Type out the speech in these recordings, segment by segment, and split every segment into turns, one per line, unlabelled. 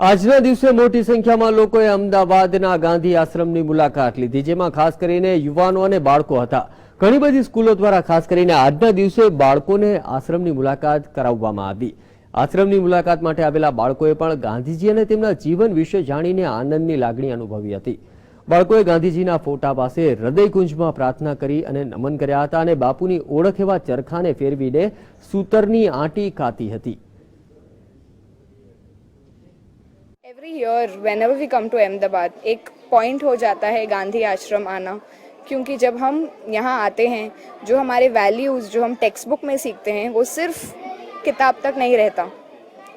આજના દિવસે મોટી સંખ્યામાં લોકોએ અમદાવાદના ગાંધી આશ્રમની મુલાકાત લીધી, જેમાં ખાસ કરીને યુવાનો અને બાળકો હતા. ઘણી બધી સ્કૂલો દ્વારા ખાસ કરીને આજના દિવસે બાળકોને આશ્રમની મુલાકાત કરાવવામાં આવી. આશ્રમની મુલાકાત માટે આવેલા બાળકોએ પણ ગાંધીજી અને તેમના જીવન વિશે જાણીને આનંદની લાગણી અનુભવી હતી. બાળકોએ ગાંધીજીના ફોટા પાસે હૃદયકુંજમાં પ્રાર્થના કરી અને નમન કર્યા હતા અને બાપુની ઓળખ એવા ચરખાને ફેરવીને સૂતરની આંટી કાતી હતી.
Every year whenever we come to Ahmedabad एक पॉइंट हो जाता है गांधी आश्रम आना। क्योंकि जब हम यहाँ आते हैं जो हमारे वैल्यूज़ जो हम टेक्स्ट बुक में सीखते हैं वो सिर्फ़ किताब तक नहीं रहता।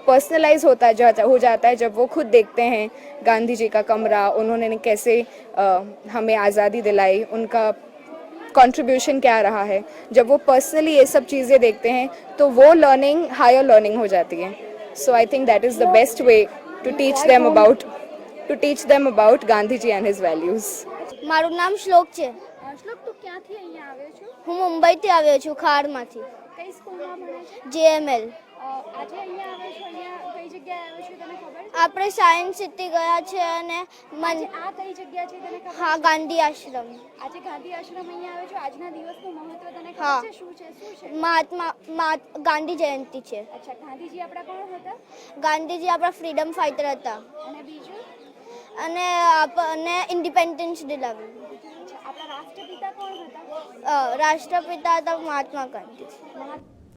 पर्सनलाइज होता जाता हो जाता है जब वो खुद देखते हैं गांधी जी का कमरा उन्होंने कैसे अ, हमें आज़ादी दिलाई उनका कंट्रीब्यूशन क्या रहा है। जब वो पर्सनली ये सब चीज़ें देखते हैं तो वो लर्निंग हायर लर्निंग हो जाती है। So I think that is the best way to teach them about to teach them about Gandhiji and his values.
મારું નામ શ્લોક છે
શ્લોક તું ક્યાંથી અહીંયા આવ્યો છો
હું મુંબઈથી આવ્યો છું ખારમાંથી
કઈ સ્કૂલમાં ભણે છે
જેએમએલ
આજે અહીંયા આવ્યો છો અહીંયા કઈ જગ્યાએ આવ્યો છો તને ખબર? છે
આપણે સાયન્સ સિટી ગયા છે અને મન
આ કઈ જગ્યા છે તને ખબર?
હા ગાંધી આશ્રમ.
આજે ગાંધી આશ્રમ અહીંયા આવ્યો છો આજના દિવસનું મહત્વ તને. ખબર છે? શું છે શું છે?
મહાત્મા મહાત- ગાંધી જયંતિ છે.
અચ્છા ગાંધીજી આપણા કોણ હતા?
ગાંધીજી આપણા ફ્રીડમ ફાઇટર હતા.
અને બીજું?
અને આપણને ઇન્ડિપેન્ડન્સ ડે
લાવ્યું. આપણા રાષ્ટ્રપિતા કોણ હતા?
રાષ્ટ્રપિતા હતા મહાત્મા ગાંધી.